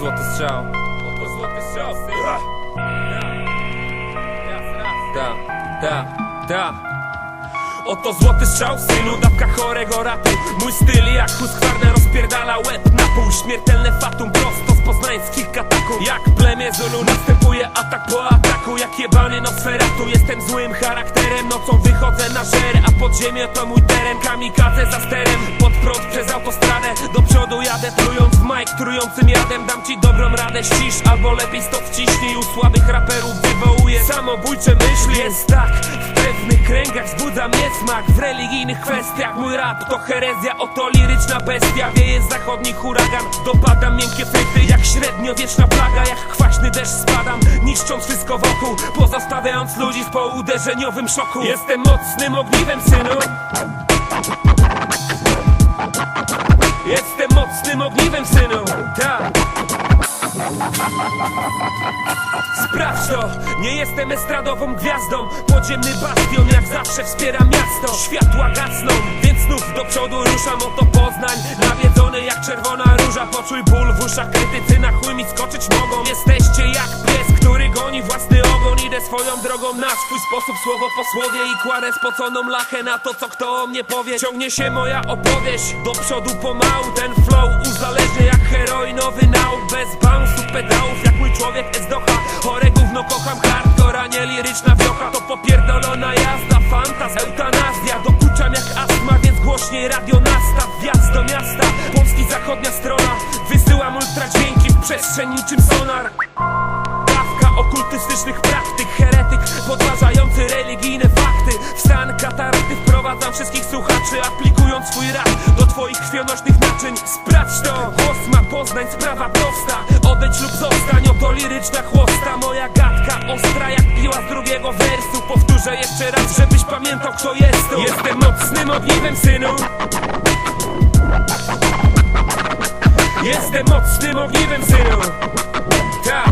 złoty strzał. Oto złoty strzał. Da, da, da. Oto złoty strzał, synu, dawka chorego ratu Mój styl jak Husqvarna rozpierdala łeb na pół. Śmiertelne fatum prosto z poznańskich kataków. Jak plemię Zulu następuje atak po ataku. Jak jebany Nosferatu. Jestem złym charakterem, nocą wychodzę na żer A podziemie to mój teren, kamikadze za sterem. Pod prąd przez autostradę, do trującym jadem Dam ci dobrą radę, ścisz Albo lepiej stop wciśnij. U słabych raperów wywołuje samobójcze myśli. Jest tak, w pewnych kręgach wzbudza mnie smak. W religijnych kwestiach mój rap to herezja Oto liryczna bestia, wieje zachodni huragan Dopadam miękkie fryty. Jak średniowieczna plaga Jak kwaśny deszcz spadam, niszcząc wszystko wokół Pozostawiając ludzi w pouderzeniowym szoku. Jestem mocnym ogniwem, synu Sprawdź to, nie jestem estradową gwiazdą. Podziemny bastion jak zawsze wspiera miasto. Światła gasną, więc znów do przodu ruszam. Oto Poznań, nawiedzony jak czerwona róża. Poczuj ból w uszach, krytycy na chuj mi skoczyć mogą. Jesteście jak pies, który goni własny ogon. Idę swoją drogą na swój sposób, słowo po słowie I kładę spoconą lachę na to, co kto o mnie powie. Ciągnie się moja opowieść, do przodu pomału Ten flow człowiek ezdocha Chore gówno kocham hardcore, a nie liryczna wiocha. To popierdolona jazda, fantaz, eutanazja. Dokuczam jak astma, więc głośniej radio nastaw Wjazd do miasta, Polski zachodnia strona. Wysyłam ultradźwięki w przestrzeń niczym sonar. Dawka okultystycznych praktyk Heretyk podważający religijne fakty. W stan katarakty wprowadzam wszystkich słuchaczy Aplikując swój rap do twoich krwionośnych naczyń. Sprawdź to, głos ma Poznań, sprawa prosta. Odejdź lub zostań, liryczna chłosta Moja gadka ostra jak piła z drugiego wersu. Powtórzę jeszcze raz, żebyś pamiętał kto jest tu Jestem mocnym ogniwem, synu. Jestem mocnym ogniwem, synu. Tak